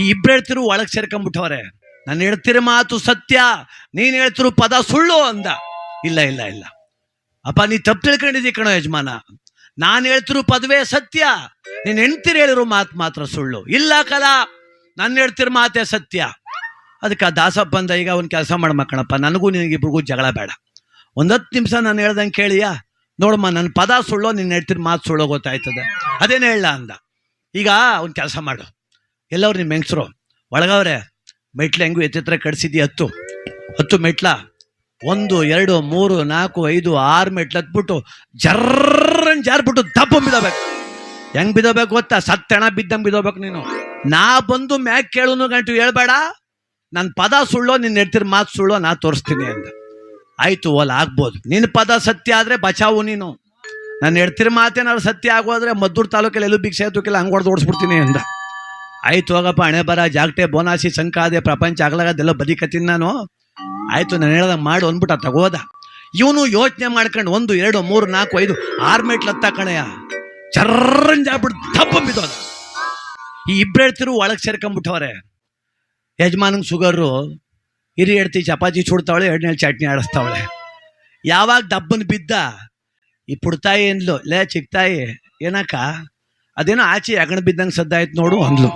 ಈ ಇಬ್ರು ಹೇಳ್ತಿರು ಒಳಗೆ ಸೇರ್ಕೊಂಡ್ಬಿಟ್ಟವ್ರೆ ನಾನು ಹೇಳ್ತಿರೋ ಮಾತು ಸತ್ಯ, ನೀನು ಹೇಳ್ತಿರು ಪದ ಸುಳ್ಳು ಅಂದ. ಇಲ್ಲ ಇಲ್ಲ ಇಲ್ಲ. ಅಪ್ಪ, ನೀ ತಪ್ಪು ತಿಳ್ಕೊಂಡಿದ್ದೀ ಕಣೋ ಯಜಮಾನ. ನಾನು ಹೇಳ್ತಿರೋ ಪದವೇ ಸತ್ಯ, ನೀನು ಹೆಣ್ತಿರು ಹೇಳಿರೋ ಮಾತು ಮಾತ್ರ ಸುಳ್ಳು. ಇಲ್ಲ, ಕಲಾ. ನಾನು ಹೇಳ್ತಿರೋ ಮಾತೇ ಸತ್ಯ. ಅದಕ್ಕೆ ಆ ದಾಸಪ್ಪ ಅಂದ ಈಗ ಅವ್ನು ಕೆಲಸ ಮಾಡ್ಮಕ್ಕಣಪ್ಪ ನನಗೂ ನಿನಗಿಬ್ರಿಗೂ ಜಗಳ ಬೇಡ. ಒಂದು ಹತ್ತು ನಿಮಿಷ ನಾನು ಹೇಳ್ದಂಗೆ ಕೇಳಿಯಾ? ನೋಡಮ್ಮ ನನ್ನ ಪದ ಸುಳ್ಳೋ ನಿನ್ನ ಹೇಳ್ತಿರೋ ಮಾತು ಸುಳ್ಳೋ ಗೊತ್ತಾಯ್ತದೆ. ಅದೇನೇ ಹೇಳ ಅಂದ. ಈಗ ಅವ್ನು ಕೆಲಸ ಮಾಡು. ಎಲ್ಲವ್ರು ನಿಮ್ಮ ಹೆಂಗಸರು? ಒಳಗವ್ರೆ ಮೆಟ್ಲು ಹೆಂಗು ಎತ್ತಿತ್ರ ಕಡಿಸಿದ್ದಿ ಹತ್ತು. ಹತ್ತು ಮೆಟ್ಲ. ಒಂದು, ಎರಡು, ಮೂರು, ನಾಲ್ಕು, ಐದು, ಆರು ಮೆಟ್ಲು ಹತ್ಬಿಟ್ಟು ಜರ್ರನ್ ಜಾರ್ಬಿಟ್ಟು ದಪ್ಪ ಬಿದ್ದಬೇಕು ಹೆಂಗ್ ಬಿದ್ದೋಬೇಕು ಗೊತ್ತಾ? ಸತ್ತೆಣ ಬಿದ್ದಂಗೆ ಬಿದ್ದೋಬೇಕು ನೀನು. ನಾ ಬಂದು ಮ್ಯಾಕ್ ಕೇಳುನು ಗಂಟು ಹೇಳ್ಬೇಡ. ನನ್ನ ಪದ ಸುಳ್ಳೋ ನಿನ್ನ ಹೇಳ್ತಿರೋ ಮಾತು ಸುಳ್ಳೋ, ನಾ ತೋರಿಸ್ತೀನಿ ಅಂತ ಆಯ್ತು, ಓಲ್ ಆಗ್ಬೋದು. ನಿನ್ನ ಪದ ಸತ್ಯ ಆದ್ರೆ ಬಚಾವು ನೀನು. ನಾನು ಹೆಡ್ತಿರ ಮಾತೇನಾದ್ರು ಸತ್ಯ ಆಗೋದ್ರೆ ಮದ್ದೂರು ತಾಲೂಕಲ್ಲಿ ಎಲ್ಲೂ ಭಿಕ್ಷೆ ಎತ್ತುಕಿಲ್ಲ ಹಂಗೆ ಹೊಡೆದು ಓಡಿಸ್ಬಿಡ್ತೀನಿ ಅಂದ. ಆಯ್ತು ಹೋಗಪ್ಪ, ಹಣೆ ಬರ, ಜಾಗಟೆ, ಬೋನಾಸಿ, ಸಂಕಾದೆ, ಪ್ರಪಂಚ ಆಗ್ಲಾಗದೆಲ್ಲ ಬದಿಕತ್ತೀನಿ ನಾನು. ಆಯ್ತು, ನಾನು ಹೇಳ್ದಂಗೆ ಮಾಡು ಅಂದ್ಬಿಟ್ಟ ತಗೋದ. ಇವನು ಯೋಚನೆ ಮಾಡ್ಕೊಂಡು ಒಂದು, ಎರಡು, ಮೂರು, ನಾಲ್ಕು, ಐದು, ಆರು ಮೆಟ್ಲು ಹತ್ತ ಕಣಯ್ಯ. ಚರ್ರಂಜಾಗ್ಬಿಟ್ಟು ಈ ಇಬ್ರು ಹೇಳ್ತಿರು ಒಳಗೆ ಸೇರ್ಕೊಂಡ್ಬಿಟ್ಟವ್ರೆ ಯಜಮಾನಂಗೆ ಶುಗರು, ಹಿರಿ ಹೇಳ್ತಿ ಚಪಾತಿ ಸುಡ್ತಾವಳೆ ಎರಡನೇ ಚಟ್ನಿ ಆಡಿಸ್ತಾವಳೆ. ಯಾವಾಗ ದಬ್ಬನ್ ಬಿದ್ದ, ಈ ಪುಡ್ತಾಯಿ ಅಂದ್ಲು, ಲೇ ಚಿಕ್ತಾಯಿ, ಏನಕ್ಕ, ಅದೇನೋ ಆಚೆ ಅಗಣ ಬಿದ್ದಂಗೆ ಸದ್ದಾಯ್ತು ನೋಡು ಅಂದ್ಲು.